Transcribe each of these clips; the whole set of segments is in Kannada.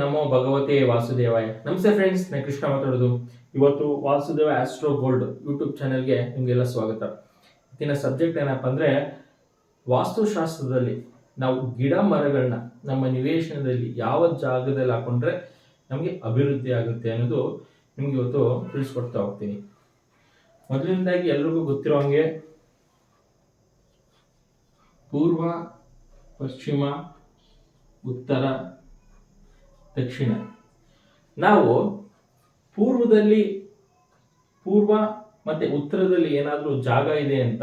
ನಮೋ ಭಗವತೆ ವಾಸುದೇವಾಯ. ನಮಸ್ತೆ ಫ್ರೆಂಡ್ಸ್ ನಾನು ಕೃಷ್ಣ ಮಾತಾಡೋದು. ಇವತ್ತು ವಾಸುದೇವ ಆಸ್ಟ್ರೋ ಗೋಲ್ಡ್ ಯೂಟ್ಯೂಬ್ ಚಾನೆಲ್ಗೆ ನಿಮಗೆಲ್ಲ ಸ್ವಾಗತ. ಇವತ್ತಿನ ಸಬ್ಜೆಕ್ಟ್ ಏನಪ್ಪ ಅಂದರೆ, ವಾಸ್ತುಶಾಸ್ತ್ರದಲ್ಲಿ ನಾವು ಗಿಡ ಮರಗಳನ್ನ ನಮ್ಮ ನಿವೇಶನದಲ್ಲಿ ಯಾವ ಜಾಗದಲ್ಲಿ ಹಾಕೊಂಡ್ರೆ ನಮಗೆ ಅಭಿವೃದ್ಧಿ ಆಗುತ್ತೆ ಅನ್ನೋದು ನಿಮ್ಗೆ ಇವತ್ತು ತಿಳಿಸ್ಕೊಡ್ತಾ ಹೋಗ್ತೀನಿ. ಮೊದಲನೇದಾಗಿ ಎಲ್ರಿಗೂ ಗೊತ್ತಿರೋ ಹಂಗೆ, ಪೂರ್ವ, ಪಶ್ಚಿಮ, ಉತ್ತರ ದಕ್ಷಿಣ. ನಾವು ಪೂರ್ವದಲ್ಲಿ ಪೂರ್ವ ಮತ್ತೆ ಉತ್ತರದಲ್ಲಿ ಏನಾದರೂ ಜಾಗ ಇದೆ ಅಂತ.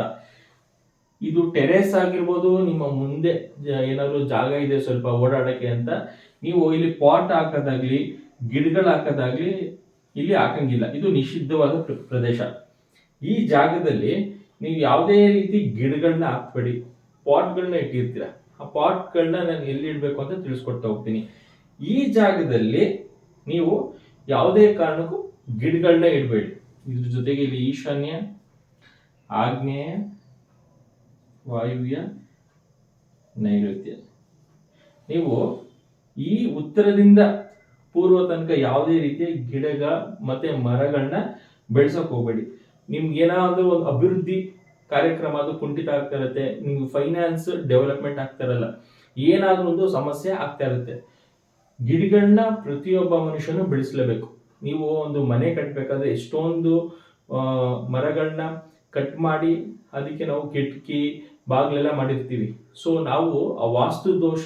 ಇದು ಟೆರೇಸ್ ಆಗಿರ್ಬೋದು, ನಿಮ್ಮ ಮುಂದೆ ಏನಾದರೂ ಜಾಗ ಇದೆ ಸ್ವಲ್ಪ ಓಡಾಡೋಕ್ಕೆ ಅಂತ. ನೀವು ಇಲ್ಲಿ ಪಾಟ್ ಹಾಕೋದಾಗ್ಲಿ, ಗಿಡಗಳು ಹಾಕೋದಾಗ್ಲಿ ಇಲ್ಲಿ ಹಾಕಂಗಿಲ್ಲ. ಇದು ನಿಷಿದ್ಧವಾದ ಪ್ರ- ಪ್ರದೇಶ. ಈ ಜಾಗದಲ್ಲಿ ನೀವು ಯಾವುದೇ ರೀತಿ ಗಿಡಗಳನ್ನ ಹಾಕ್ಬೇಡಿ. ಪಾಟ್ಗಳನ್ನ ಇಟ್ಟಿರ್ತೀರ. ಆ ಪಾಟ್ಗಳನ್ನ ನಾನು ಎಲ್ಲಿ ಇಡಬೇಕು ಅಂತ ತಿಳಿಸ್ಕೊಡ್ತಾ ಹೋಗ್ತೀನಿ. ಈ ಜಾಗದಲ್ಲಿ ನೀವು ಯಾವುದೇ ಕಾರಣಕ್ಕೂ ಗಿಡಗಳನ್ನ ಇಡಬೇಡಿ. ಇದ್ರ ಜೊತೆಗೆ ಇಲ್ಲಿ ಈಶಾನ್ಯ ಆಗ್ನೇಯ ವಾಯುವ್ಯ, ನೈಋತ್ಯ. ನೀವು ಈ ಉತ್ತರದಿಂದ ಪೂರ್ವ ತನಕ ಯಾವುದೇ ರೀತಿಯ ಗಿಡಗ ಮತ್ತೆ ಮರಗಳನ್ನ ಬೆಳೆಸಕ್ ಹೋಗ್ಬೇಡಿ. ನಿಮ್ಗೆ ಏನಾದರೂ ಒಂದು ಅಭಿವೃದ್ಧಿ ಕಾರ್ಯಕ್ರಮ ಅದು ಕುಂಠಿತ ಆಗ್ತಾ ಇರುತ್ತೆ, ನಿಮ್ಗೆ ಫೈನಾನ್ಸ್ ಡೆವಲಪ್ಮೆಂಟ್ ಆಗ್ತಾ ಇರಲ್ಲ, ಏನಾದ್ರೂ ಒಂದು ಸಮಸ್ಯೆ ಆಗ್ತಾ ಇರುತ್ತೆ. ಗಿಡಗಳನ್ನ ಪ್ರತಿಯೊಬ್ಬ ಮನುಷ್ಯನು ಬೆಳೆಸಲೇಬೇಕು. ನೀವು ಒಂದು ಮನೆ ಕಟ್ಟಬೇಕಾದ್ರೆ ಎಷ್ಟೊಂದು ಮರಗಳನ್ನ ಕಟ್ ಮಾಡಿ ಅದಕ್ಕೆ ನಾವು ಕಿಟಕಿ, ಬಾಗಿಲೆಲ್ಲ ಮಾಡಿರ್ತೀವಿ. ಸೊ ನಾವು ಆ ವಾಸ್ತು ದೋಷ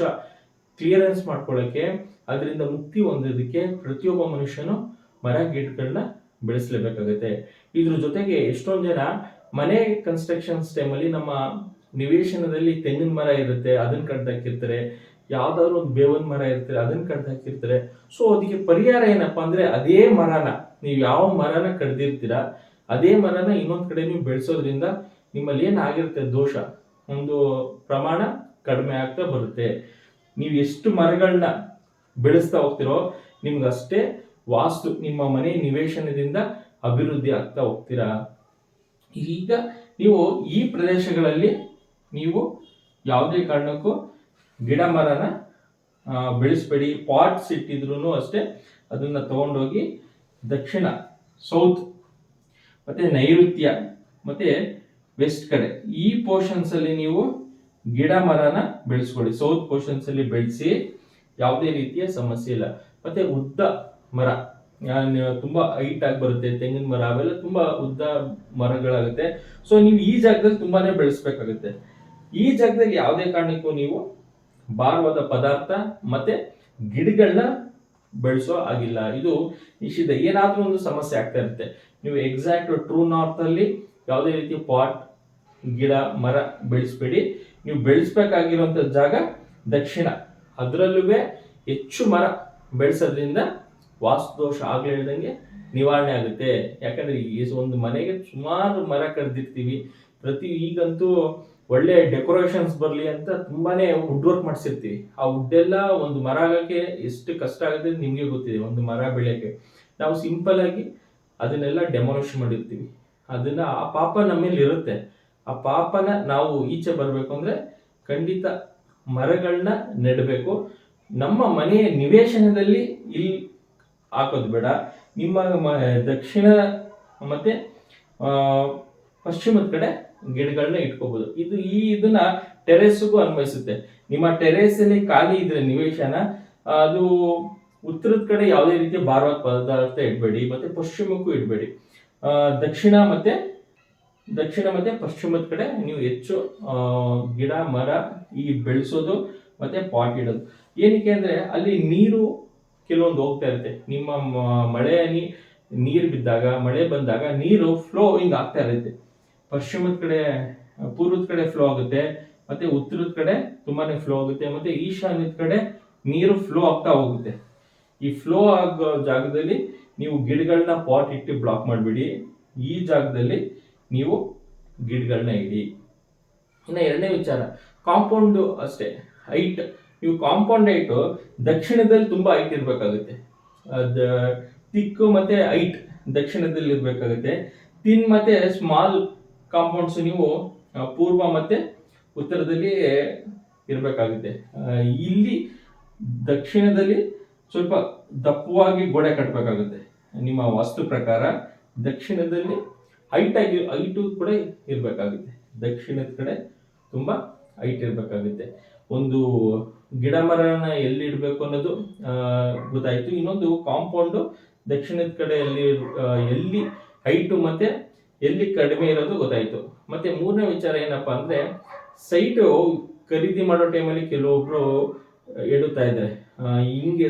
ಕ್ಲಿಯರೆನ್ಸ್ ಮಾಡ್ಕೊಳ್ಳೋಕ್ಕೆ ಅದರಿಂದ ಮುಕ್ತಿ ಹೊಂದೋದಕ್ಕೆ ಪ್ರತಿಯೊಬ್ಬ ಮನುಷ್ಯನು ಮರ ಗಿಡಗಳನ್ನ ಬೆಳೆಸಲೇಬೇಕಾಗುತ್ತೆ. ಇದ್ರ ಜೊತೆಗೆ ಎಷ್ಟೊಂದು ಜನ ಮನೆ ಕನ್ಸ್ಟ್ರಕ್ಷನ್ಸ್ ಟೈಮಲ್ಲಿ ನಮ್ಮ ನಿವೇಶನದಲ್ಲಿ ತೆಂಗಿನ ಮರ ಇರುತ್ತೆ, ಅದನ್ನ ಕಡ್ದಾಕಿರ್ತಾರೆ ಯಾವ್ದಾದ್ರು ಒಂದು ಬೇವನ್ ಮರ ಇರ್ತಾರೆ, ಅದನ್ನ ಕಡ್ದಾಕಿರ್ತಾರೆ ಸೊ ಅದಕ್ಕೆ ಪರಿಹಾರ ಏನಪ್ಪಾ ಅಂದ್ರೆ ಅದೇ ಮರನ, ನೀವು ಯಾವ ಮರನ ಕಡ್ದಿರ್ತೀರಾ, ಅದೇ ಮರನ ಇನ್ನೊಂದ್ ಕಡೆ ನೀವು ಬೆಳೆಸೋದ್ರಿಂದ ನಿಮ್ಮಲ್ಲಿ ಏನಾಗಿರುತ್ತೆ ದೋಷ? ಒಂದು ಪ್ರಮಾಣ ಕಡಿಮೆ ಆಗ್ತಾ ಬರುತ್ತೆ. ನೀವು ಎಷ್ಟು ಮರಗಳನ್ನ ಬೆಳೆಸ್ತಾ ಹೋಗ್ತಿರೋ ನಿಮ್ಗಷ್ಟೇ ವಾಸ್ತು, ನಿಮ್ಮ ಮನೆ ನಿವೇಶನದಿಂದ ಅಭಿವೃದ್ಧಿ ಆಗ್ತಾ ಹೋಗ್ತೀರಾ? ಈಗ ನೀವು ಈ ಪ್ರದೇಶಗಳಲ್ಲಿ ನೀವು ಯಾವುದೇ ಕಾರಣಕ್ಕೂ ಗಿಡ ಮರನ ಬೆಳೆಸಬೇಡಿ. ಪಾಟ್ಸ್ ಇಟ್ಟಿದ್ರು ಅಷ್ಟೇ ಅದನ್ನ ತಗೊಂಡೋಗಿ ದಕ್ಷಿಣ ಸೌತ್ ಮತ್ತೆ ನೈಋತ್ಯ, ಮತ್ತೆ ವೆಸ್ಟ್ ಕಡೆ. ಈ ಪೋರ್ಷನ್ಸ್ ಅಲ್ಲಿ ನೀವು ಗಿಡ ಮರನ ಬೆಳೆಸ್ಕೊಳ್ಳಿ. ಸೌತ್ ಪೋರ್ಷನ್ಸ್ ಅಲ್ಲಿ ಬೆಳೆಸಿ ಯಾವುದೇ ರೀತಿಯ ಸಮಸ್ಯೆ ಇಲ್ಲ. ಮತ್ತೆ ಉದ್ದ ಮರ ತುಂಬಾ ಹೈಟ್ ಆಗಿ ಬರುತ್ತೆ. ತೆಂಗಿನ ಮರ ಅವೆಲ್ಲ ತುಂಬಾ ಉದ್ದ ಮರಗಳಾಗುತ್ತೆ. ಸೊ ನೀವು ಈ ಜಾಗದಲ್ಲಿ ತುಂಬಾನೇ ಬೆಳೆಸ್ಬೇಕಾಗುತ್ತೆ. ಈ ಜಾಗದಲ್ಲಿ ಯಾವುದೇ ಕಾರಣಕ್ಕೂ ನೀವು ಭಾರವಾದ ಪದಾರ್ಥ ಮತ್ತೆ ಗಿಡಗಳನ್ನ ಬೆಳೆಸೋ ಆಗಿಲ್ಲ ಇದು ನಿಷಿದ್ಧ. ಏನಾದ್ರೂ ಒಂದು ಸಮಸ್ಯೆ ಆಗ್ತಾ ಇರುತ್ತೆ. ನೀವು ಎಕ್ಸಾಕ್ಟ್ ಟ್ರೂ ನಾರ್ತ್ ಅಲ್ಲಿ ಯಾವುದೇ ರೀತಿ ಪಾಟ್ ಗಿಡ, ಮರ ಬೆಳೆಸ್ಬೇಡಿ. ನೀವು ಬೆಳೆಸ್ಬೇಕಾಗಿರುವಂತ ಜಾಗ ದಕ್ಷಿಣ. ಅದರಲ್ಲೂ ಹೆಚ್ಚು ಮರ ಬೆಳೆಸೋದ್ರಿಂದ ವಾಸ್ತುದೋಷ ಆಗ್ಲಿಲ್ಲದಂಗೆ ನಿವಾರಣೆ ಆಗುತ್ತೆ. ಯಾಕಂದ್ರೆ ಈ ಒಂದು ಮನೆಗೆ ಸುಮಾರು ಮರ ಕರೆದಿರ್ತೀವಿ ಪ್ರತಿ ಈಗಂತೂ ಒಳ್ಳೆ ಡೆಕೋರೇಷನ್ಸ್ ಬರಲಿ ಅಂತ ತುಂಬಾನೇ ವುಡ್ ವರ್ಕ್ ಮಾಡಿಸಿರ್ತೀವಿ. ಆ ವುಡ್ ಎಲ್ಲ ಒಂದು ಮರ ಆಗಕ್ಕೆ ಎಷ್ಟು ಕಷ್ಟ ಆಗುತ್ತೆ ನಿಮಗೆ ಗೊತ್ತಿದೆ. ಒಂದು ಮರ ಬೆಳೆಯಕ್ಕೆ. ನಾವು ಸಿಂಪಲ್ ಆಗಿ ಅದನ್ನೆಲ್ಲ ಡೆಮೊಲಿಷ್ ಮಾಡಿರ್ತೀವಿ. ಅದನ್ನ ಆ ಪಾಪ ನಮ್ಮಲ್ಲಿ ಇರುತ್ತೆ. ಆ ಪಾಪನ ನಾವು ಈಚೆ ಬರಬೇಕು ಅಂದ್ರೆ ಖಂಡಿತ ಮರಗಳನ್ನ ನೆಡಬೇಕು. ನಮ್ಮ ಮನೆಯ ನಿವೇಶನದಲ್ಲಿ ಇಲ್ಲಿ ಹಾಕೋದು ಬೇಡ. ನಿಮ್ಮ ದಕ್ಷಿಣ ಮತ್ತೆ ಪಶ್ಚಿಮದ ಕಡೆ ಗಿಡಗಳನ್ನ ಇಟ್ಕೋಬಹುದು ಇದು ಈ ಇದನ್ನ ಟೆರೇಸ್ಗೂ ಅನ್ವಯಿಸುತ್ತೆ. ನಿಮ್ಮ ಟೆರೆಸ್ ಅಲ್ಲಿ ಖಾಲಿ ಇದ್ರೆ ನಿವೇಶನ, ಅದು ಉತ್ತರದ ಕಡೆ ಯಾವುದೇ ರೀತಿಯ ಭಾರವಾದ ಪದಾರ್ಥ ಇಡಬೇಡಿ, ಮತ್ತೆ ಪಶ್ಚಿಮಕ್ಕೂ ಇಡಬೇಡಿ. ದಕ್ಷಿಣ ಮತ್ತೆ ದಕ್ಷಿಣ ಮತ್ತೆ ಪಶ್ಚಿಮದ ಕಡೆ ನೀವು ಹೆಚ್ಚು ಗಿಡ, ಮರ ಈ ಬೆಳೆಸೋದು ಮತ್ತೆ ಪಾಟ್ ಇಡೋದು. ಏನಕ್ಕೆ ಅಂದ್ರೆ ಅಲ್ಲಿ ನೀರು ಕೆಲವೊಂದು ಹೋಗ್ತಾ ಇರುತ್ತೆ. ನಿಮ್ಮ ಮಳೆ ನೀರು ಬಿದ್ದಾಗ, ಮಳೆ ಬಂದಾಗ ನೀರು ಫ್ಲೋ ಹಿಂಗ್ ಆಗ್ತಾ ಇರುತ್ತೆ. ಪಶ್ಚಿಮದ ಕಡೆ, ಪೂರ್ವದ ಕಡೆ ಫ್ಲೋ ಆಗುತ್ತೆ, ಮತ್ತೆ ಉತ್ತರದ ಕಡೆ ತುಂಬಾನೇ ಫ್ಲೋ ಆಗುತ್ತೆ, ಮತ್ತೆ ಈಶಾನ್ಯದ ಕಡೆ ನೀರು ಫ್ಲೋ ಆಗ್ತಾ ಹೋಗುತ್ತೆ. ಈ ಫ್ಲೋ ಆಗೋ ಜಾಗದಲ್ಲಿ ನೀವು ಗಿಡಗಳನ್ನ ಪಾಟ್ ಇಟ್ಟು ಬ್ಲಾಕ್ ಮಾಡಿಬಿಡಿ. ಈ ಜಾಗದಲ್ಲಿ ನೀವು ಗಿಡಗಳನ್ನ ಇಡಿ. ಇನ್ನು ಎರಡನೇ ವಿಚಾರ ಕಾಂಪೌಂಡ್ ಅಷ್ಟೇ ಹೈಟ್ ನೀವು ಕಾಂಪೌಂಡ್ ಹೈಟು ದಕ್ಷಿಣದಲ್ಲಿ ತುಂಬಾ ಹೈಟ್ ಇರಬೇಕಾಗುತ್ತೆ. ಅದ ತಿಕ್ಕು ಮತ್ತೆ ಹೈಟ್ ದಕ್ಷಿಣದಲ್ಲಿ ಇರಬೇಕಾಗುತ್ತೆ. ತಿನ್ ಮತ್ತೆ ಸ್ಮಾಲ್ ಕಾಂಪೌಂಡ್ಸ್ ನೀವು ಪೂರ್ವ ಮತ್ತೆ ಉತ್ತರದಲ್ಲಿ ಇರಬೇಕಾಗುತ್ತೆ. ಇಲ್ಲಿ ದಕ್ಷಿಣದಲ್ಲಿ ಸ್ವಲ್ಪ ದಪ್ಪವಾಗಿ ಗೋಡೆ ಕಟ್ಟಬೇಕಾಗುತ್ತೆ ನಿಮ್ಮ ವಾಸ್ತು ಪ್ರಕಾರ ದಕ್ಷಿಣದಲ್ಲಿ ಹೈಟ್ ಆಗಿ ಹೈಟು ಕೂಡ ಇರಬೇಕಾಗುತ್ತೆ. ದಕ್ಷಿಣದ ಕಡೆ ತುಂಬ ಹೈಟ್ ಇರಬೇಕಾಗುತ್ತೆ. ಒಂದು ಗಿಡ ಮರನ ಎಲ್ಲಿ ಇಡಬೇಕು ಅನ್ನೋದು ಗೊತ್ತಾಯಿತು. ಇನ್ನೊಂದು ಕಾಂಪೌಂಡು ದಕ್ಷಿಣದ ಕಡೆ ಎಲ್ಲಿ ಎಲ್ಲಿ ಹೈಟು ಮತ್ತೆ ಎಲ್ಲಿ ಕಡಿಮೆ ಇರೋದು ಗೊತ್ತಾಯ್ತು. ಮತ್ತೆ ಮೂರನೇ ವಿಚಾರ ಏನಪ್ಪಾ ಅಂದ್ರೆ ಸೈಟು ಖರೀದಿ ಮಾಡೋ ಟೈಮಲ್ಲಿ ಕೆಲವೊಬ್ರು ಹೇಳುತ್ತಾ ಇದ್ದಾರೆ. ಹಿಂಗೆ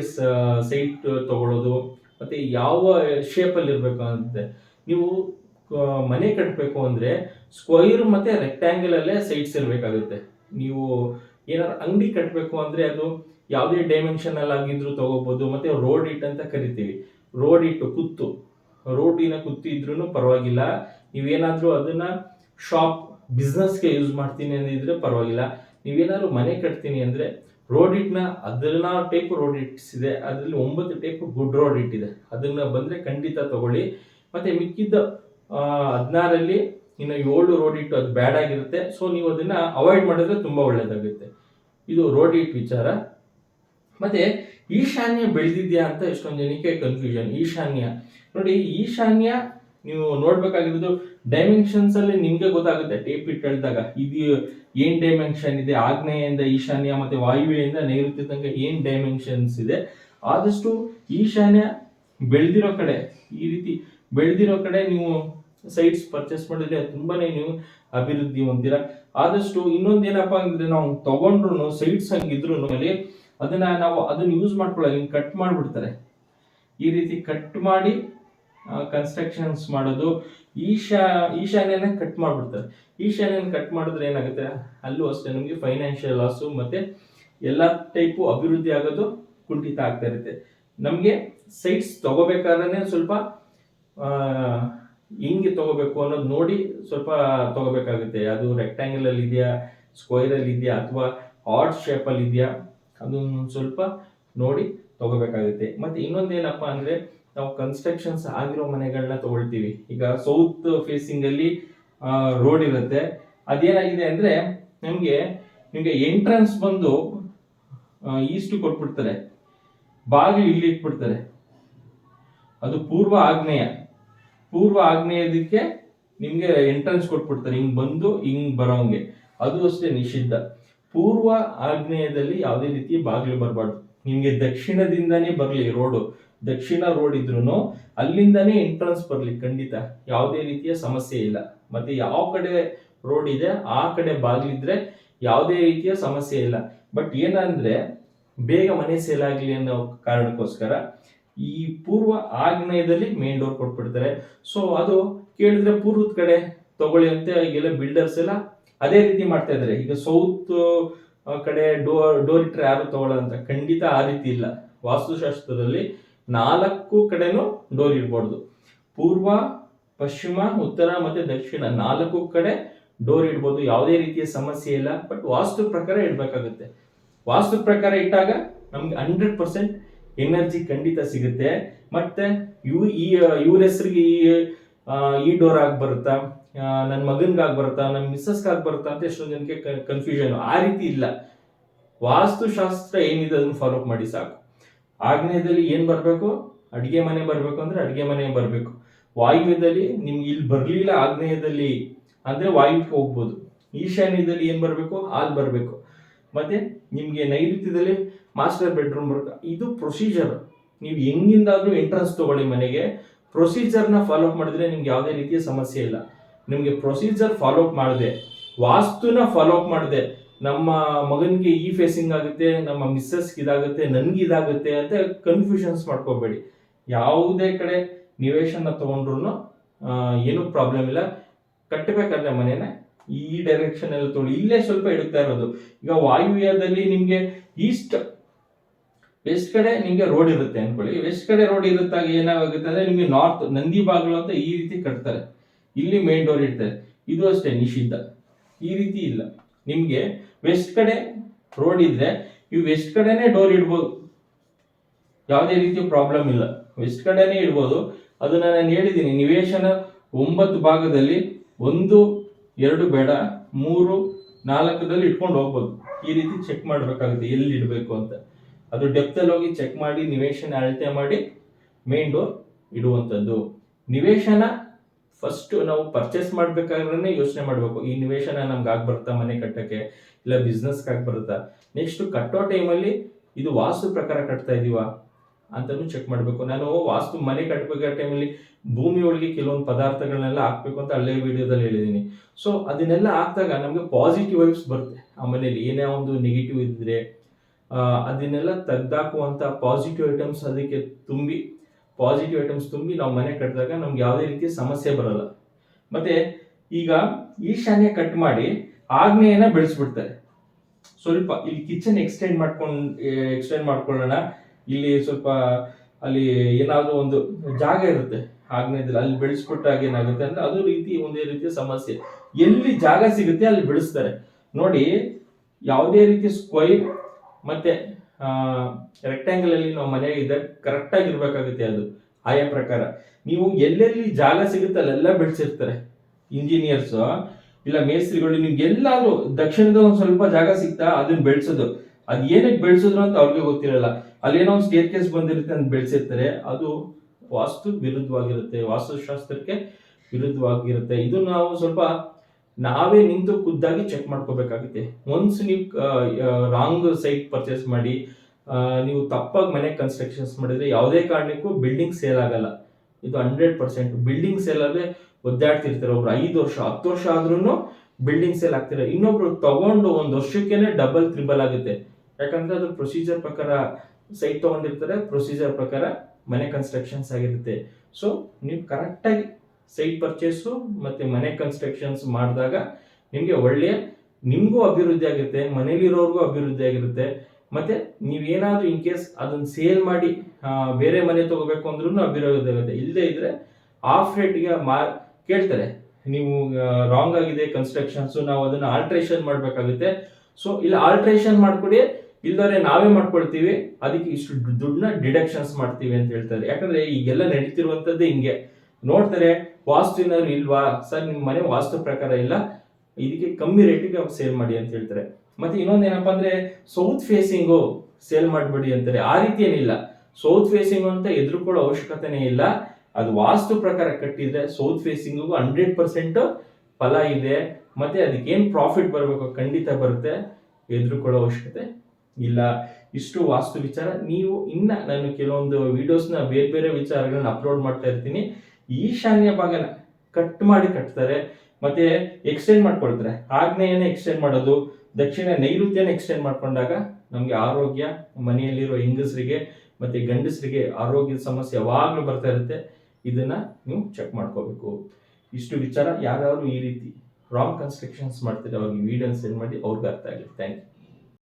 ಸೈಟ್ ತಗೊಳ್ಳೋದು ಮತ್ತೆ ಯಾವ ಶೇಪಲ್ಲಿ ಇರಬೇಕು ಅಂತ. ನೀವು ಮನೆ ಕಟ್ಟಬೇಕು ಅಂದ್ರೆ ಸ್ಕ್ವೈರ್ ಮತ್ತೆ ರೆಕ್ಟ್ಯಾಂಗಲ್ ಅಲ್ಲೇ ಸೈಟ್ಸ್ ಇರಬೇಕಾಗುತ್ತೆ. ನೀವು ಏನಾದ್ರು ಅಂಗಡಿ ಕಟ್ಟಬೇಕು ಅಂದ್ರೆ ಅದು ಯಾವುದೇ ಡೈಮೆನ್ಷನ್ ಅಲ್ಲಿ ಆಗಿದ್ರು ತಗೋಬಹುದು ಮತ್ತೆ ರೋಡ್ ಇಟ್ ಅಂತ ಕರಿತೀವಿ. ರೋಡ್ ಇಟ್ಟು ಕುತ್ತು. ರೋಡಿನ ಕುತ್ತು ಇದ್ರೂ ಪರವಾಗಿಲ್ಲ. ನೀವೇನಾದರೂ ಅದನ್ನ ಶಾಪ್ ಬಿಸ್ನೆಸ್ಗೆ ಯೂಸ್ ಮಾಡ್ತೀನಿ ಅಂದಿದ್ರೆ ಪರವಾಗಿಲ್ಲ. ನೀವೇನಾದ್ರು ಮನೆ ಕಟ್ತೀನಿ ಅಂದ್ರೆ ರೋಡ್ ಇಟ್ನ ಹದಿನಾರು ಟೈಪ್ ರೋಡ್ ಇಟ್ಸ್ ಇದೆ. ಅದರಲ್ಲಿ ಒಂಬತ್ತು ಟೈಪ್ ಗುಡ್ ರೋಡ್ ಇಟ್ ಇದೆ. ಅದನ್ನ ಬಂದ್ರೆ ಖಂಡಿತ ತಗೊಳ್ಳಿ. ಮತ್ತೆ ಮಿಕ್ಕಿದ್ದ ಹದಿನಾರಲ್ಲಿ ಇನ್ನು ಏಳು ರೋಡ್ ಇಟ್ಟು ಅದು ಬ್ಯಾಡ್ ಆಗಿರುತ್ತೆ. ಸೊ ನೀವು ಅದನ್ನ ಅವಾಯ್ಡ್ ಮಾಡಿದ್ರೆ ತುಂಬಾ ಒಳ್ಳೆಯದಾಗುತ್ತೆ ಇದು ರೋಡ್ ಇಟ್ ವಿಚಾರ. ಮತ್ತೆ ಈಶಾನ್ಯ ಬೆಳೆದಿದ್ಯಾ ಅಂತ ಎಷ್ಟೊಂದು ಜನಕ್ಕೆ ಕನ್ಫ್ಯೂಷನ್ ಈಶಾನ್ಯ. ನೋಡಿ, ಈಶಾನ್ಯ ನೀವು ನೋಡ್ಬೇಕಾಗಿರೋದು ಡೈಮೆನ್ಷನ್ಸ್ ಅಲ್ಲಿ ನಿಮ್ಗೆ ಗೊತ್ತಾಗುತ್ತೆ. ಟೇಪ್ ಇಟ್ಟು ಹೇಳಿದಾಗ ಇದು ಏನ್ ಡೈಮೆನ್ಷನ್ ಇದೆ ಆಗ್ನೇಯಿಂದ ಈಶಾನ್ಯ ಮತ್ತೆ ವಾಯುವ್ಯದಿಂದ ನೈಋತ್ಯ ತನಕ ಏನ್ ಡೈಮೆನ್ಷನ್ಸ್ ಇದೆ. ಆದಷ್ಟು ಈಶಾನ್ಯ ಬೆಳೆದಿರೋ ಕಡೆ, ಈ ರೀತಿ ಬೆಳೆದಿರೋ ಕಡೆ ನೀವು ಸೈಟ್ಸ್ ಪರ್ಚೇಸ್ ಮಾಡಿದ್ರೆ ತುಂಬಾನೇ ನೀವು ಅಭಿವೃದ್ಧಿ ಹೊಂದಿರ ಆದಷ್ಟು ಇನ್ನೊಂದೇನಪ್ಪಾ ಅಂದ್ರೆ ನಾವು ತಗೊಂಡ್ರು ಸೈಟ್ಸ್ ಹಂಗಿದ್ರು ಅಲ್ಲಿ ಅದನ್ನ ನಾವು ಅದನ್ನ ಯೂಸ್ ಮಾಡ್ಕೊಳ್ಳಲ್ಲ ಕಟ್ ಮಾಡಿಬಿಡ್ತಾರೆ. ಈ ರೀತಿ ಕಟ್ ಮಾಡಿ ಕನ್ಸ್ಟ್ರಕ್ಷನ್ಸ್ ಮಾಡೋದು, ಈಶಾ, ಈಶಾನ್ಯನ ಕಟ್ ಮಾಡಿಬಿಡ್ತಾರೆ. ಈಶಾನ್ಯನ ಕಟ್ ಮಾಡಿದ್ರೆ ಏನಾಗುತ್ತೆ? ಅಲ್ಲೂ ಅಷ್ಟೇ ನಮಗೆ ಫೈನಾನ್ಷಿಯಲ್ ಲಾಸು ಮತ್ತೆ ಎಲ್ಲ ಟೈಪು ಅಭಿವೃದ್ಧಿ ಆಗೋದು ಕುಂಠಿತ ಆಗ್ತಾ ಇರುತ್ತೆ. ನಮಗೆ ಸೈಟ್ಸ್ ತಗೋಬೇಕಾದ್ರೆ ಸ್ವಲ್ಪ ಹೆಂಗೆ ತಗೋಬೇಕು ಅನ್ನೋದು ನೋಡಿ ಸ್ವಲ್ಪ ತಗೋಬೇಕಾಗುತ್ತೆ. ಅದು ರೆಕ್ಟ್ಯಾಂಗಲಲ್ಲಿ ಇದೆಯಾ ಸ್ಕ್ವೈರಲ್ಲಿ ಇದೆಯಾ, ಅಥವಾ ಹಾರ್ಟ್ ಶೇಪಲ್ಲಿ ಇದೆಯಾ? ಅದನ್ನ ಸ್ವಲ್ಪ ನೋಡಿ ತಗೋಬೇಕಾಗುತ್ತೆ. ಮತ್ತೆ ಇನ್ನೊಂದೇನಪ್ಪ ಅಂದ್ರೆ, ನಾವು ಕನ್ಸ್ಟ್ರಕ್ಷನ್ಸ್ ಆಗಿರೋ ಮನೆಗಳನ್ನ ತಗೊಳ್ತೀವಿ. ಈಗ ಸೌತ್ ಫೇಸಿಂಗ್ ಅಲ್ಲಿ ರೋಡ್ ಇರುತ್ತೆ. ಅದೇನಾಗಿದೆ ಅಂದ್ರೆ, ನಿಮ್ಗೆ ನಿಮ್ಗೆ ಎಂಟ್ರೆನ್ಸ್ ಬಂದು ಈಸ್ಟ್ ಕೊಟ್ಬಿಡ್ತಾರೆ. ಬಾಗಿಲು ಇಲ್ಲಿ ಇಟ್ಬಿಡ್ತಾರೆ. ಅದು ಪೂರ್ವ ಆಗ್ನೇಯ. ಪೂರ್ವ ಆಗ್ನೇಯದಕ್ಕೆ ನಿಮ್ಗೆ ಎಂಟ್ರೆನ್ಸ್ ಕೊಟ್ಬಿಡ್ತಾರೆ. ಹಿಂಗ್ ಬಂದು, ಹಿಂಗ್ ಬರೋಂಗೆ. ಅದು ಅಷ್ಟೇ ನಿಷಿದ್ಧ. ಪೂರ್ವ ಆಗ್ನೇಯದಲ್ಲಿ ಯಾವುದೇ ರೀತಿ ಬಾಗಿಲು ಬರಬಾರ್ದು. ನಿಮಗೆ ದಕ್ಷಿಣದಿಂದನೇ ಬರಲಿ ರೋಡು ದಕ್ಷಿಣ ರೋಡ್ ಇದ್ರೂ ಅಲ್ಲಿಂದನೇ ಎಂಟ್ರೆನ್ಸ್ ಬರಲಿ, ಖಂಡಿತ. ಯಾವುದೇ ರೀತಿಯ ಸಮಸ್ಯೆ ಇಲ್ಲ. ಮತ್ತೆ ಯಾವ ಕಡೆ ರೋಡ್ ಇದೆ, ಆ ಕಡೆ ಬಾಗಿಲಿದ್ರೆ ಯಾವುದೇ ರೀತಿಯ ಸಮಸ್ಯೆ ಇಲ್ಲ. ಬಟ್ ಏನಂದ್ರೆ, ಬೇಗ ಮನೆ ಸೇಲ್ ಅನ್ನೋ ಕಾರಣಕ್ಕೋಸ್ಕರ ಈ ಪೂರ್ವ ಆಗ್ನೇಯದಲ್ಲಿ ಮೇನ್ ಡೋರ್ ಕೊಟ್ಬಿಡ್ತಾರೆ. ಸೊ ಅದು ಕೇಳಿದ್ರೆ ಪೂರ್ವದ ಕಡೆ ತಗೊಳ್ಳಿ ಅಂತ ಈಗೆಲ್ಲ ಬಿಲ್ಡರ್ಸ್ ಎಲ್ಲ ಅದೇ ರೀತಿ ಮಾಡ್ತಾ ಇದ್ದಾರೆ. ಈಗ ಸೌತ್ ಕಡೆ ಡೋರ್ ಡೋರ್ ಇಟ್ಟರೆ ಯಾರು ತಗೊಳ್ಳೋದಂತ ಖಂಡಿತ ಆ ರೀತಿ ಇಲ್ಲ. ವಾಸ್ತುಶಾಸ್ತ್ರದಲ್ಲಿ ನಾಲ್ಕು ಕಡೆನೂ ಡೋರ್ ಇಡ್ಬಾರ್ದು. ಪೂರ್ವ, ಪಶ್ಚಿಮ, ಉತ್ತರ ಮತ್ತೆ ದಕ್ಷಿಣ ನಾಲ್ಕು ಕಡೆ ಡೋರ್ ಇಡ್ಬೋದು. ಯಾವುದೇ ರೀತಿಯ ಸಮಸ್ಯೆ ಇಲ್ಲ. ಬಟ್ ವಾಸ್ತು ಪ್ರಕಾರ ಇಡಬೇಕಾಗುತ್ತೆ. ವಾಸ್ತು ಪ್ರಕಾರ ಇಟ್ಟಾಗ ನಮ್ಗೆ ಹಂಡ್ರೆಡ್ ಪರ್ಸೆಂಟ್ ಎನರ್ಜಿ ಖಂಡಿತ ಸಿಗುತ್ತೆ. ಮತ್ತೆ ಇವು ಈ ಇವ್ರ ಹೆಸರಿಗೆ ಈ ಡೋರ್ ಆಗಿ ಬರುತ್ತಾ? ನನ್ನ ಮಗನ್ಗಾಗಿ ಬರುತ್ತಾ ನನ್ನ ಮಿಸ್ಸಸ್ಗಾಗಿ ಬರುತ್ತಾ ಅಂತ ಎಷ್ಟೊಂದು ಜನಕ್ಕೆ ಕನ್ಫ್ಯೂಷನ್ ಆ ರೀತಿ ಇಲ್ಲ. ವಾಸ್ತುಶಾಸ್ತ್ರ ಏನಿದೆ ಅದನ್ನು ಫಾಲೋ ಮಾಡಿ ಸಾಕು. ಆಗ್ನೇಯದಲ್ಲಿ ಏನ್ ಬರಬೇಕು? ಅಡಿಗೆ ಮನೆ ಬರಬೇಕು ಅಂದ್ರೆ ಅಡಿಗೆ ಮನೆ ಬರಬೇಕು. ವಾಯುವ್ಯದಲ್ಲಿ ನಿಮ್ಗೆ ಇಲ್ಲಿ ಬರಲಿಲ್ಲ ಆಗ್ನೇಯದಲ್ಲಿ ಅಂದ್ರೆ ವಾಯುವ್ಯಕ್ಕೆ ಹೋಗ್ಬೋದು. ಈಶಾನ್ಯದಲ್ಲಿ ಏನ್ ಬರಬೇಕು? ಅಲ್ಲಿ ಬರಬೇಕು. ಮತ್ತೆ ನಿಮ್ಗೆ ನೈಋತ್ಯದಲ್ಲಿ ಮಾಸ್ಟರ್ ಬೆಡ್ರೂಮ್ ಬರುತ್ತೆ, ಇದು ಪ್ರೊಸೀಜರ್ ನೀವು ಹೆಂಗಿಂದಾದ್ರೂ ಎಂಟ್ರೆನ್ಸ್ ತಗೊಳ್ಳಿ ಮನೆಗೆ. ಪ್ರೊಸೀಜರ್ನ ಫಾಲೋ ಮಾಡಿದ್ರೆ ನಿಮ್ಗೆ ಯಾವುದೇ ರೀತಿಯ ಸಮಸ್ಯೆ ಇಲ್ಲ. ನಿಮ್ಗೆ ಪ್ರೊಸೀಜರ್ ಫಾಲೋ ಅಪ್ ಮಾಡಿದೆ. ವಾಸ್ತುನ ಫಾಲೋ ಅಪ್ ಮಾಡಿದೆ. ನಮ್ಮ ಮಗನಿಗೆ ಈ ಫೇಸಿಂಗ್ ಆಗುತ್ತೆ, ನಮ್ಮ ಮಿಸ್ಸಸ್ಗೆ ಇದಾಗುತ್ತೆ, ನನ್ಗೆ ಇದಾಗುತ್ತೆ ಅಂತ ಕನ್ಫ್ಯೂಷನ್ಸ್ ಮಾಡ್ಕೋಬೇಡಿ. ಯಾವುದೇ ಕಡೆ ನಿವೇಶನ ತಗೊಂಡ್ರು ಏನೂ ಪ್ರಾಬ್ಲಮ್ ಇಲ್ಲ. ಕಟ್ಟಬೇಕಾದ್ರೆ ಮನೇನ, ಈ ಡೈರೆಕ್ಷನ್ ಅಲ್ಲಿ ತೊಗೊಳ್ಳಿ ಇಲ್ಲೇ ಸ್ವಲ್ಪ ಇಡುತ್ತಾ ಇರೋದು. ಈಗ ವಾಯುವ್ಯದಲ್ಲಿ ನಿಮಗೆ ಈಸ್ಟ್ ವೆಸ್ಟ್ ಕಡೆ ನಿಮಗೆ ರೋಡ್ ಇರುತ್ತೆ ಅನ್ಕೊಳ್ಳಿ. ವೆಸ್ಟ್ ಕಡೆ ರೋಡ್ ಇರುತ್ತಾಗ ಏನಾಗುತ್ತೆ ಅಂದ್ರೆ ನಿಮಗೆ ನಾರ್ತ್ ನಂದಿ ಬಾಗಿಲು ಅಂತ ಈ ರೀತಿ ಕಟ್ತಾರೆ. ಇಲ್ಲಿ ಮೇನ್ ಡೋರ್ ಇಡ್ತಾರೆ ಇದು ಅಷ್ಟೇ ನಿಷಿದ್ಧ. ಈ ರೀತಿ ಇಲ್ಲ. ನಿಮ್ಗೆ ವೆಸ್ಟ್ ಕಡೆ ರೋಡ್ ಇದ್ರೆ ನೀವು ವೆಸ್ಟ್ ಕಡೆನೆ ಡೋರ್ ಇಡ್ಬೋದು. ಯಾವುದೇ ರೀತಿಯ ಪ್ರಾಬ್ಲಮ್ ಇಲ್ಲ. ವೆಸ್ಟ್ ಕಡೆನೇ ಇಡ್ಬೋದು. ಅದನ್ನ ನಾನು ಹೇಳಿದ್ದೀನಿ ನಿವೇಶನ ಒಂಬತ್ತು ಭಾಗದಲ್ಲಿ ಒಂದು, ಎರಡು ಬೇಡ, ಮೂರು ನಾಲ್ಕದಲ್ಲಿ ಇಟ್ಕೊಂಡು ಹೋಗ್ಬೋದು. ಈ ರೀತಿ ಚೆಕ್ ಮಾಡಬೇಕಾಗುತ್ತೆ ಎಲ್ಲಿ ಇಡಬೇಕು ಅಂತ. ಅದು ಡೆಪ್ತಲ್ಲಿ ಹೋಗಿ ಚೆಕ್ ಮಾಡಿ, ನಿವೇಶನ ಅಳತೆ ಮಾಡಿ ಮೇನ್ ಡೋರ್ ಇಡುವಂಥದ್ದು. ನಿವೇಶನ ಫಸ್ಟ್ ನಾವು ಪರ್ಚೇಸ್ ಮಾಡ್ಬೇಕಾದ್ರೆ ಯೋಚನೆ ಮಾಡಬೇಕು. ಈ ನಿವೇಶನ ನಮ್ಗೆ ಆಗಿ ಬರುತ್ತಾ ಮನೆ ಕಟ್ಟಕ್ಕೆ? ಇಲ್ಲ ಬಿಸ್ನೆಸ್ ಆಗಿ ಬರುತ್ತಾ? ನೆಕ್ಸ್ಟ್ ಕಟ್ಟೋ ಟೈಮಲ್ಲಿ ಇದು ವಾಸ್ತು ಪ್ರಕಾರ ಕಟ್ತಾ ಇದೀವ? ಅಂತಲೂ ಚೆಕ್ ಮಾಡಬೇಕು. ನಾನು ವಾಸ್ತು ಮನೆ ಕಟ್ಟಬೇಕಾದ ಟೈಮಲ್ಲಿ ಭೂಮಿ ಒಳಗೆ ಕೆಲವೊಂದು ಪದಾರ್ಥಗಳನ್ನೆಲ್ಲ ಹಾಕ್ಬೇಕು ಅಂತ ಹಳ್ಳೆ ವಿಡಿಯೋದಲ್ಲಿ ಹೇಳಿದ್ದೀನಿ ಸೊ ಅದನ್ನೆಲ್ಲ ಹಾಕಿದಾಗ ನಮಗೆ ಪಾಸಿಟಿವ್ ವೈಬ್ಸ್ ಬರುತ್ತೆ. ಆ ಮನೇಲಿ ಏನೇ ಒಂದು ನೆಗೆಟಿವ್ ಇದ್ದರೆ ಅದನ್ನೆಲ್ಲ ತೆಗ್ದಾಕುವಂಥ ಪಾಸಿಟಿವ್ ಐಟಮ್ಸ್ ಅದಕ್ಕೆ ತುಂಬಿ ಪಾಸಿಟಿವ್ ಐಟಮ್ಸ್ ತುಂಬಿ ನಾವು ಮನೆ ಕಟ್ಟಿದಾಗ ನಮ್ಗೆ ಯಾವುದೇ ರೀತಿ ಸಮಸ್ಯೆ ಬರಲ್ಲ. ಮತ್ತೆ ಈಗ ಈಶಾನ್ಯ ಕಟ್ ಮಾಡಿ ಆಗ್ನೇಯನ ಬೆಳೆಸ್ಬಿಡ್ತಾರೆ. ಸ್ವಲ್ಪ ಇಲ್ಲಿ ಕಿಚನ್ ಎಕ್ಸ್ಟೆಂಡ್ ಮಾಡ್ಕೊಂಡು ಎಕ್ಸ್ಟೆಂಡ್ ಮಾಡ್ಕೊಳ್ಳೋಣ. ಇಲ್ಲಿ ಸ್ವಲ್ಪ ಅಲ್ಲಿ ಏನಾದರೂ ಒಂದು ಜಾಗ ಇರುತ್ತೆ. ಆಗ್ನೇಯದಲ್ಲಿ ಅಲ್ಲಿ ಬೆಳೆಸ್ಬಿಟ್ಟಾಗ ಏನಾಗುತ್ತೆ ಅಂದ್ರೆ ಅದು ರೀತಿ ಒಂದೇ ರೀತಿಯ ಸಮಸ್ಯೆ. ಎಲ್ಲಿ ಜಾಗ ಸಿಗುತ್ತೆ ಅಲ್ಲಿ ಬೆಳೆಸ್ತಾರೆ. ನೋಡಿ, ಯಾವುದೇ ರೀತಿ ಸ್ಕ್ವೈರ್ ಮತ್ತೆ ರೆಕ್ಟ್ಯಾಂಗಲ್ ಅಲ್ಲಿ ನಾವು ಮನೆ ಇದೆ ಕರೆಕ್ಟ್ ಆಗಿ ಇರ್ಬೇಕಾಗುತ್ತೆ ಅದು, ಆಯಾ ಪ್ರಕಾರ. ನೀವು ಎಲ್ಲೆಲ್ಲಿ ಜಾಗ ಸಿಗುತ್ತೆ ಅಲ್ಲೆಲ್ಲ ಬೆಳೆಸಿರ್ತಾರೆ ಇಂಜಿನಿಯರ್ಸ್ ಇಲ್ಲ ಮೇಸ್ತ್ರಿಗಳು, ನಿಮ್ಗೆ ಎಲ್ಲಾದ್ರೂ ದಕ್ಷಿಣದ ಒಂದು ಸ್ವಲ್ಪ ಜಾಗ ಸಿಗ್ತಾ ಅದನ್ನ ಬೆಳೆಸೋದು. ಅದ್ ಏನಕ್ಕೆ ಬೆಳೆಸಿದ್ರು ಅಂತ ಅವ್ರಿಗೆ ಗೊತ್ತಿರಲ್ಲ. ಅಲ್ಲೇನೋ ಒಂದು ಸ್ಟೇರ್ ಕೇಸ್ ಬಂದಿರುತ್ತೆ ಅಂತ ಬೆಳೆಸಿರ್ತಾರೆ, ಅದು ವಾಸ್ತು ವಿರುದ್ಧವಾಗಿರುತ್ತೆ, ವಾಸ್ತುಶಾಸ್ತ್ರಕ್ಕೆ ವಿರುದ್ಧವಾಗಿರುತ್ತೆ. ಇದು ನಾವು ಸ್ವಲ್ಪ ನಾವೇ ನಿಂತು ಖುದ್ದಾಗಿ ಚೆಕ್ ಮಾಡ್ಕೋಬೇಕಾಗುತ್ತೆ. ಒನ್ಸ್ ನೀವು ರಾಂಗ್ ಸೈಟ್ ಪರ್ಚೇಸ್ ಮಾಡಿ ನೀವು ತಪ್ಪಾಗಿ ಮನೆ ಕನ್ಸ್ಟ್ರಕ್ಷನ್ಸ್ ಮಾಡಿದ್ರೆ ಯಾವುದೇ ಕಾರಣಕ್ಕೂ ಬಿಲ್ಡಿಂಗ್ ಸೇಲ್ ಆಗಲ್ಲ. ಇದು ಹಂಡ್ರೆಡ್ ಪರ್ಸೆಂಟ್ ಬಿಲ್ಡಿಂಗ್ ಸೇಲ್ ಆದ್ರೆ ಒದ್ದಾಡ್ತಿರ್ತಾರೆ. ಒಬ್ರು ಐದು ವರ್ಷ, ಹತ್ತು ವರ್ಷ ಆದ್ರೂ ಬಿಲ್ಡಿಂಗ್ ಸೇಲ್ ಆಗ್ತಿರ ಇನ್ನೊಬ್ರು ತಗೊಂಡು ಒಂದು ವರ್ಷಕ್ಕೇನೆ ಡಬಲ್ ತ್ರಿಬಲ್ ಆಗುತ್ತೆ. ಯಾಕಂದ್ರೆ ಅದು ಪ್ರೊಸೀಜರ್ ಪ್ರಕಾರ ಸೈಟ್ ತಗೊಂಡಿರ್ತಾರೆ ಪ್ರೊಸೀಜರ್ ಪ್ರಕಾರ ಮನೆ ಕನ್ಸ್ಟ್ರಕ್ಷನ್ಸ್ ಆಗಿರುತ್ತೆ. ಸೊ ನೀವು ಕರೆಕ್ಟಾಗಿ ಸೈಟ್ ಪರ್ಚೇಸು ಮತ್ತೆ ಮನೆ ಕನ್ಸ್ಟ್ರಕ್ಷನ್ಸ್ ಮಾಡಿದಾಗ ನಿಮಗೆ ಒಳ್ಳೆಯ, ನಿಮಗೂ ಅಭಿವೃದ್ಧಿ ಆಗುತ್ತೆ ಮನೇಲಿರೋರ್ಗೂ ಅಭಿವೃದ್ಧಿ ಆಗಿರುತ್ತೆ. ಮತ್ತೆ ನೀವೇನಾದ್ರೂ ಇನ್ ಕೇಸ್ ಅದನ್ನ ಸೇಲ್ ಮಾಡಿ ಬೇರೆ ಮನೆ ತಗೋಬೇಕು ಅಂದ್ರೂ ಅಭಿವೃದ್ಧಿ ಆಗುತ್ತೆ. ಇಲ್ಲದೇ ಇದ್ರೆ ಆಫ್ ರೇಟ್ಗೆ ಮಾರ್ ಕೇಳ್ತಾರೆ, ನೀವು ರಾಂಗ್ ಆಗಿದೆ ಕನ್ಸ್ಟ್ರಕ್ಷನ್ಸ್ ನಾವು ಅದನ್ನ ಆಲ್ಟ್ರೇಷನ್ ಮಾಡಬೇಕಾಗುತ್ತೆ. ಸೊ ಇಲ್ಲ ಆಲ್ಟ್ರೇಷನ್ ಮಾಡ್ಕೊಡಿ, ಇಲ್ದವ್ರೆ ನಾವೇ ಮಾಡ್ಕೊಳ್ತೀವಿ, ಅದಕ್ಕೆ ಇಷ್ಟು ದುಡ್ಡನ್ನ ಡಿಡಕ್ಷನ್ಸ್ ಮಾಡ್ತೀವಿ ಅಂತ ಹೇಳ್ತಾರೆ. ಯಾಕಂದ್ರೆ ಈಗೆಲ್ಲ ನಡೀತಿರುವಂಥದ್ದೇ ಹಿಂಗೆ. ನೋಡ್ತಾರೆ ವಾಸ್ತು ಏನಾದ್ರು ಇಲ್ವಾ? ಸರ್ ನಿಮ್ಮ ಮನೆ ವಾಸ್ತು ಪ್ರಕಾರ ಇಲ್ಲ. ಇದಕ್ಕೆ ಕಮ್ಮಿ ರೇಟಿಗೆ ಅವ್ರು ಸೇಲ್ ಮಾಡಿ ಅಂತ ಹೇಳ್ತಾರೆ. ಮತ್ತೆ ಇನ್ನೊಂದು ಏನಪ್ಪಾ ಅಂದ್ರೆ ಸೌತ್ ಫೇಸಿಂಗು ಸೇಲ್ ಮಾಡಬೇಡಿ ಅಂತಾರೆ. ಆ ರೀತಿ ಏನಿಲ್ಲ. ಸೌತ್ ಫೇಸಿಂಗ್ ಅಂತ ಎದುರುಕೊಳ್ಳೋ ಅವಶ್ಯಕತೆನೇ ಇಲ್ಲ. ಅದು ವಾಸ್ತು ಪ್ರಕಾರ ಕಟ್ಟಿದ್ರೆ ಸೌತ್ ಫೇಸಿಂಗ್ ಹಂಡ್ರೆಡ್ ಪರ್ಸೆಂಟ್ ಫಲ ಇದೆ. ಮತ್ತೆ ಅದಕ್ಕೆ ಏನ್ ಪ್ರಾಫಿಟ್ ಬರಬೇಕು ಖಂಡಿತ ಬರುತ್ತೆ. ಎದುರುಕೊಳ್ಳೋ ಅವಶ್ಯಕತೆ ಇಲ್ಲ. ಇಷ್ಟು ವಾಸ್ತು ವಿಚಾರ. ನೀವು ಇನ್ನ ನಾನು ಕೆಲವೊಂದು ವಿಡಿಯೋಸ್ನ ಬೇರೆ ಬೇರೆ ವಿಚಾರಗಳನ್ನ ಅಪ್ಲೋಡ್ ಮಾಡ್ತಾ ಇರ್ತೀನಿ. ಈಶಾನ್ಯ ಭಾಗನ ಕಟ್ ಮಾಡಿ ಕಟ್ತಾರೆ, ಮತ್ತೆ ಎಕ್ಸ್ಟೆಂಡ್ ಮಾಡ್ಕೊಳ್ತಾರೆ. ಆಗ್ನೇಯನ ಎಕ್ಸ್ಟೆಂಡ್ ಮಾಡೋದು, ದಕ್ಷಿಣ ನೈಋತ್ಯನ ಎಕ್ಸ್ಟೆಂಡ್ ಮಾಡ್ಕೊಂಡಾಗ ನಮಗೆ ಆರೋಗ್ಯ, ಮನೆಯಲ್ಲಿರೋ ಹೆಂಗಸರಿಗೆ ಮತ್ತೆ ಗಂಡಸರಿಗೆ ಆರೋಗ್ಯದ ಸಮಸ್ಯೆ ಯಾವಾಗಲೂ ಬರ್ತಾ ಇರುತ್ತೆ. ಇದನ್ನ ನೀವು ಚೆಕ್ ಮಾಡ್ಕೋಬೇಕು. ಇಷ್ಟು ವಿಚಾರ ಯಾರು ಈ ರೀತಿ ರಾಂಗ್ ಕನ್ಸ್ಟ್ರಕ್ಷನ್ಸ್ ಮಾಡ್ತಾರೆ ಅವ್ರಿಗೆ ವಿಡಿಯೋ ಸೆಂಡ್ ಮಾಡಿ ಅವ್ರಿಗೆ ಅರ್ಥ ಆಗಲಿ ಥ್ಯಾಂಕ್ ಯು